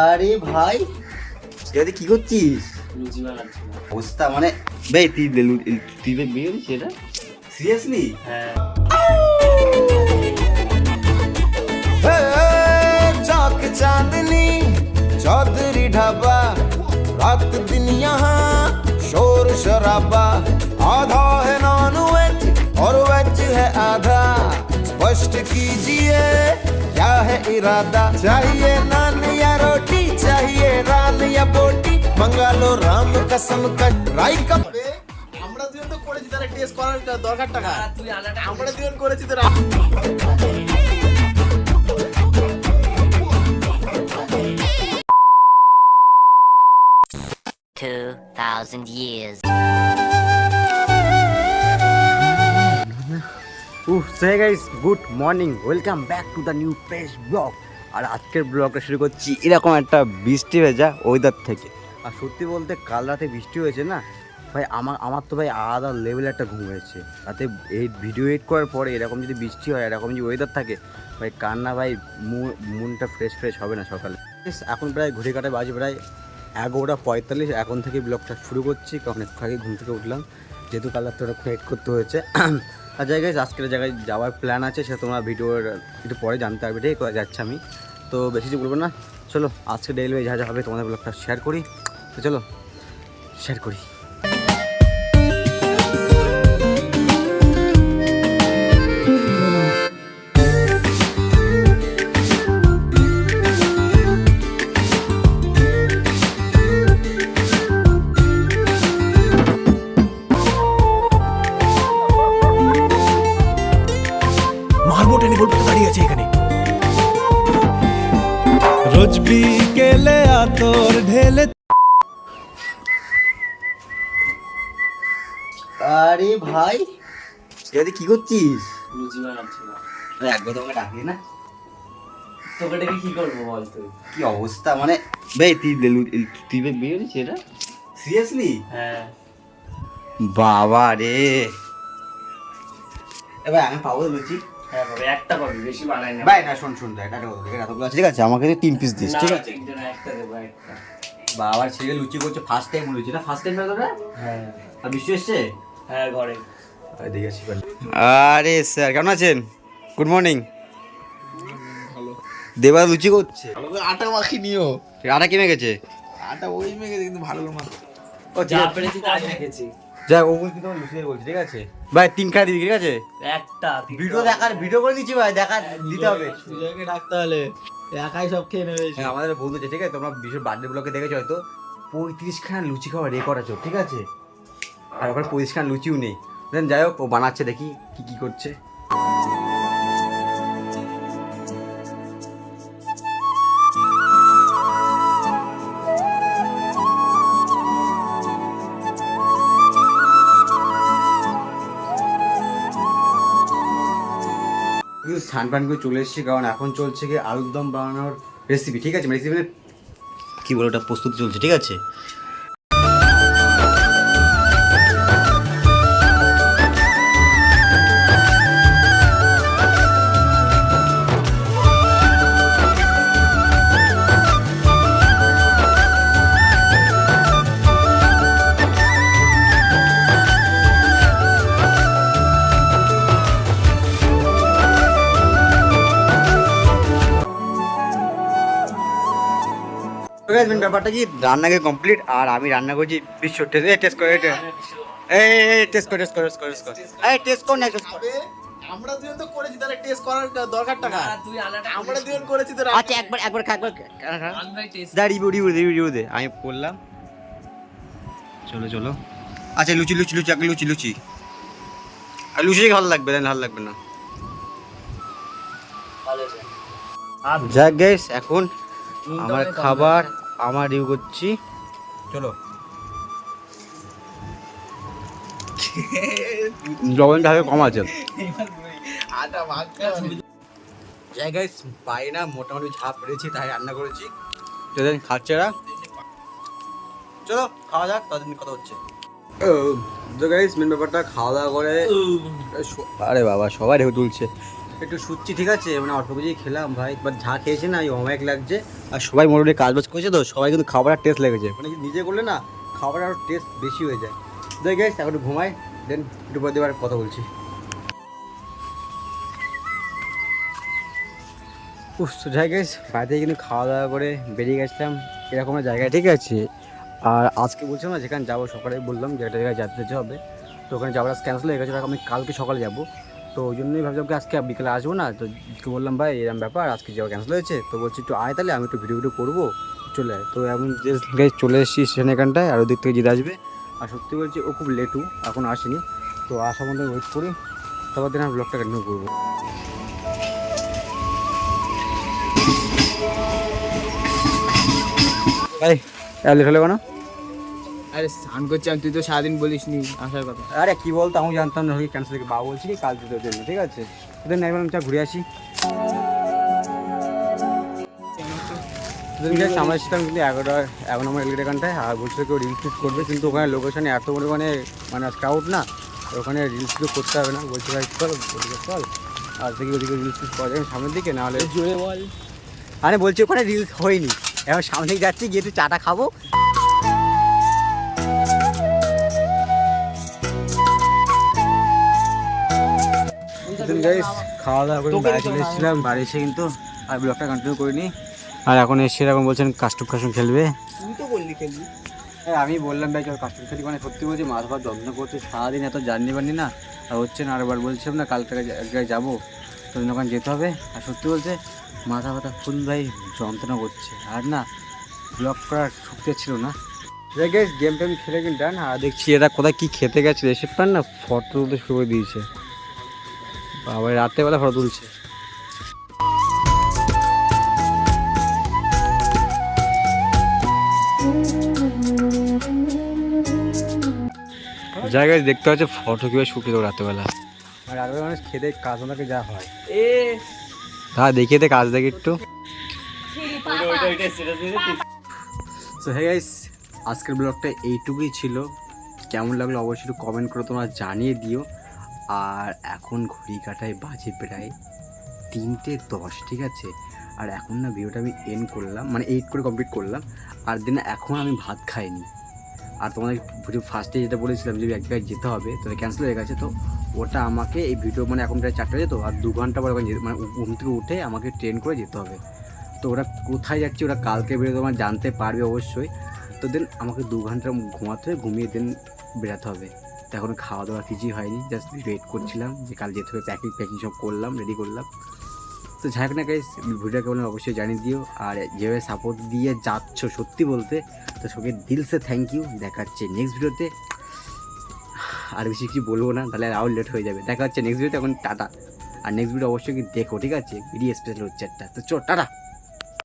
আরে ভাই তুই কি করছিস লুচি বানাচ্ছিলাম অবস্থা মানে ভাই তুই লু- তুই ভাই বিয়ে করেছিস এটা সিরিয়াসলি হ্যাঁ चौक चांदनी चौधरी ढाबा रात दिन यहाँ शोर शराबा आधा है नॉन वेज और वेज है आधा स्पष्ट कीजिए क्या है इरादा चाहिए नान या रोटी चाहिए रान या बोटी मंगा लो राम कसम कट राई का আমরা দুজন তো করেছি তাহলে টেস্ট করার দরকার টাকা তুই আলাদা আমরা দুজন করেছি তো Two thousand years. Uh so guys good morning welcome back to the new fresh blog আর আজকের ব্লগটা শুরু করছি এরকম একটা বৃষ্টি ভেজা ওয়েদার থেকে। আর সত্যি বলতে কাল রাতে বৃষ্টি হয়েছে না? ভাই, আমার আমার তো ভাই আলাদা লেভেলে একটা ঘুম হয়েছে। রাতে এই ভিডিও এডিট করার পরে এরকম যদি বৃষ্টি হয়, এরকম যদি ওয়েদার থাকে, ভাই, কান্না ভাই মনটা ফ্রেশ ফ্রেশ হবে না সকালে। এখন প্রায় ঘুরে কাটে বাজে প্রায় এগারোটা পঁয়তাল্লিশ। এখন থেকে ব্লগটা শুরু করছি, কারণ একটু আগে ঘুম থেকে উঠলাম। যেহেতু কাল রাত্রে ওটা এডিট করতে হয়েছে। আর জায়গায় আজকের জায়গায় যাওয়ার প্ল্যান আছে, সেটা তোমরা ভিডিওর একটু পরে জানতে পারবে। ঠিক যাচ্ছি আমি। তো বেশি কিছু বলব না। চলো, আজকে ডেলিভারি যা যা হবে তোমাদের ব্লগটা শেয়ার করি। তো চলো শেয়ার করি। আতর ঢেলে আরে ভাই এতে কি করছিস? লুচি একবার ডাকলি না। তোকে ডেকে কি করব বল তুই? কি অবস্থা? মানে ভাই তুই তুই বিয়ে এটা? সিরিয়াসলি হ্যাঁ। বাবা রে। এবার আমি পাবো লুচি বাবা একটা পাবি বেশি বানাই না। ভাই না শোন শোন এটা এতগুলো আছে ঠিক আছে আমাকে তুই তিন পিস দিস ঠিক আছে? বাবার ছেলে লুচি করছে ফার্স্ট টাইম লুচি না ফার্স্ট টাইম তোরা? হ্যাঁ। আর বৃষ্টি এসছে? হ্যাঁ ঘরে। আরে স্যার কেমন আছেন? গুড মর্নিং দেবা লুচি করছে। আটা মাখি নিও। আটা কিনে গেছে আটা ওই মেঘে কিন্তু ভালো করে ও যা পেরেছি তাই যাই ও তোমার লুচি বলছি ঠিক আছে? ভাই তিন খাই দিবি ঠিক আছে? একটা ভিডিও দেখার ভিডিও করে দিচ্ছি ভাই দেখা দিতে হবে। সুজয়কে ডাকতে হলে একাই সব খেয়ে নেবে। হ্যাঁ আমাদের বন্ধু আছে ঠিক আছে? তোমরা বিশেষ বার্থডে ব্লকে দেখেছ হয়তো? পঁয়ত্রিশ খানা লুচি খাওয়া রেকর্ড আছে ঠিক আছে? আর ওখানে পঁয়ত্রিশ খানা লুচিও নেই। যাই হোক ও বানাচ্ছে দেখি কি কি করছে। স্নান পান করে চলে এসেছি, কারণ এখন চলছে গিয়ে আলুর দম বানানোর রেসিপি ঠিক আছে? রেসিপি কী বলো ওটা? প্রস্তুতি চলছে, ঠিক আছে? ব্যাপারটা কি? রান্নাকে কমপ্লিট আর আমি রান্না করছি বিশ্ব টেস্ট। এই টেস্ট করে এটা এই টেস্ট করে টেস্ট করে টেস্ট করে টেস্ট করে। এই টেস্ট কর না টেস্ট কর। আমরা দুজন তো করেছি তাহলে টেস্ট করার দরকার টাকা তুই আলাদা আমরা দুজন করেছি তো আচ্ছা একবার একবার খা একবার আনবাই test the review review review review দে। আমি পড়লাম চলো চলো। আচ্ছা লুচি লুচি লুচি আগে লুচি লুচি। আর লুচি ভালো লাগবে না ভালো লাগবে না। যাক গাইস এখন আমার খাবার আমার রিভিউ করছি। চলো। লবণটা কম আছে। না মোটামুটি ঝাপ পেরেছি তাই রান্না করেছি। খাচ্ছে এরা চলো খাওয়া যাক তাদের কথা হচ্ছে। তো গাইস মেন ব্যাপারটা খাওয়া দাওয়া করে। আরে বাবা সবাই ঢেউ তুলছে। একটু শুচ্ছি ঠিক আছে? মানে অল্প কিছুই খেলাম, ভাই। বাট যা খেয়েছে না, এই অমায়িক লাগছে। আর সবাই মোটামুটি কাজ বাজ করেছে তো? সবাই কিন্তু খাবারের টেস্ট লেগেছে। মানে নিজে করলে না খাবারের আরও টেস্ট বেশি হয়ে যায়। দেখ গেছ এখন ঘুমাই দেন একটু পর দিয়ে আবার কথা বলছি। যাই গেছ বাড়িতে কিন্তু খাওয়া দাওয়া করে বেরিয়ে গেছিলাম এরকম জায়গায়, ঠিক আছে? আর আজকে বলছিলাম না, যেখানে যাব সকালে বললাম যে একটা জায়গায় যেতে হবে। তো ওখানে যাওয়ার ক্যান্সেল হয়ে গেছে আমি কালকে সকালে যাব। তো ওই জন্যই ভাবছিলাম কি আজকে বিকেলে আসব না? তো জিতকে বললাম, ভাই এরকম ব্যাপার, আজকে যাওয়া ক্যান্সেল হয়েছে। তো বলছি, একটু আয় তাহলে, আমি একটু ভিডিও ভিডিও করব। চলে আয়। তো এখন যে চলে এসেছি স্টেশন এখানটায়, আর ওদিক থেকে জিতে আসবে। আর সত্যি বলছি, ও খুব লেটু এখন আসেনি। তো আসা মধ্যে ওয়েট করি, তারপর দিন আমি ব্লগটা কন্টিনিউ করব। ভাই লেট হলে কেন? আরে স্নান করছিলাম তুই তো সারাদিন বলিস নি আসার কথা। আরে কি বলতো আমি জানতাম না ক্যান্সেল করে বাবা বলছি কি কাল যেতে জন্য ঠিক আছে? ওদের নাই বললাম চা ঘুরে আসি। দুদিন গেছে আমরা ছিলাম কিন্তু এগারোটা এগারো নম্বর এলিগেট এখানটায় আর বলছিল কেউ রিলস ফিট করবে কিন্তু ওখানে লোকেশনে এত পরিমাণে মানে ক্রাউড না ওখানে রিলস ফিট করতে হবে না। বলছে ভাই চল ওদিকে চল। আর দেখি ওদিকে রিলস ফিট করা যাবে সামনের দিকে নাহলে জোরে বল। আরে বলছি ওখানে রিলস হয়নি। এখন সামনে যাচ্ছি গিয়ে একটু চাটা খাব। গাইস খাওয়া দাওয়া করে বাড়ি চলে এসেছিলাম। বাড়ি এসে কিন্তু আর ব্লগটা কন্টিনিউ করিনি। আর এখন এসে এরকম বলছেন কাস্টম কাস্টম খেলবে। তুই তো বললি খেলবি। আমি বললাম ভাই চল কাস্টম খেলি। মানে সত্যি বলছি মাছ ভাত যত্ন করছে সারাদিন এত জার্নি বার্নি না। আর হচ্ছে না আরেকবার বলছিলাম না কাল থেকে এক জায়গায় যাব। তো ওখানে যেতে হবে। আর সত্যি বলছে মাথা ব্যথা ফুল ভাই যন্ত্রণা করছে। আর না ব্লগ করার শক্তি ছিল না। গেম টেম খেলে কিন্তু ডান আর দেখছি এরা কোথায় কি খেতে গেছে। এসে পান না ফটো তুলতে শুরু করে দিয়েছে। বাবা রাত্রেবেলা ফটো তুলছে। জায়গায় দেখতে হচ্ছে ফটো কীভাবে শুকিয়ে দেবো রাত্রেবেলা। আর রাত্রেবেলা মানুষ খেতে কাজ ওনাকে যা হয়। এ হ্যাঁ দেখিয়ে দে কাজ দেখি একটু। সো হে গাইস আজকের ব্লগটা এইটুকুই ছিল। কেমন লাগল অবশ্যই একটু কমেন্ট করে তোমরা জানিয়ে দিও। আর এখন ঘড়ি কাটায় বাজে প্রায় তিনটে দশ, ঠিক আছে? আর এখন না ভিডিওটা আমি এন্ড করলাম মানে এইট করে কমপ্লিট করলাম, আর দিন এখন আমি ভাত খাইনি। আর তোমাদের ভিডিও ফার্স্টে যেটা বলেছিলাম যে এক জায়গায় যেতে হবে তো ক্যান্সেল হয়ে গেছে, তো ওটা আমাকে এই ভিডিও মানে এখন প্রায় চারটে যেত আর দু ঘণ্টা পরে মানে ঘুম থেকে উঠে আমাকে ট্রেন করে যেতে হবে। তো ওরা কোথায় যাচ্ছে, ওরা কালকে বেরোতে তোমার জানতে পারবে অবশ্যই। তো দেন আমাকে দু ঘণ্টা ঘুমাতে হবে, ঘুমিয়ে দেন বেরাতে হবে। তো এখন খাওয়া দাওয়া কিছুই হয়নি জাস্ট ওয়েট করছিলাম যে কাল যেতে হবে প্যাকিং প্যাকিং সব করলাম রেডি করলাম। তো যাই হোক না গাইস ভিডিওটা কেমন অবশ্যই জানিয়ে দিও, আর যেভাবে সাপোর্ট দিয়ে যাচ্ছ সত্যি বলতে, তো সবাইকে দিলসে থ্যাংক ইউ দেখাচ্ছে নেক্সট ভিডিওতে। আর বেশি কিছু বলব না, তাহলে আরও লেট হয়ে যাবে। দেখা হচ্ছে নেক্সট ভিডিওতে, এখন টাটা। আর নেক্সট ভিডিও অবশ্যই দেখো, ঠিক আছে? ভিডিও স্পেশাল হচ্ছে একটা। তো চো টাটা!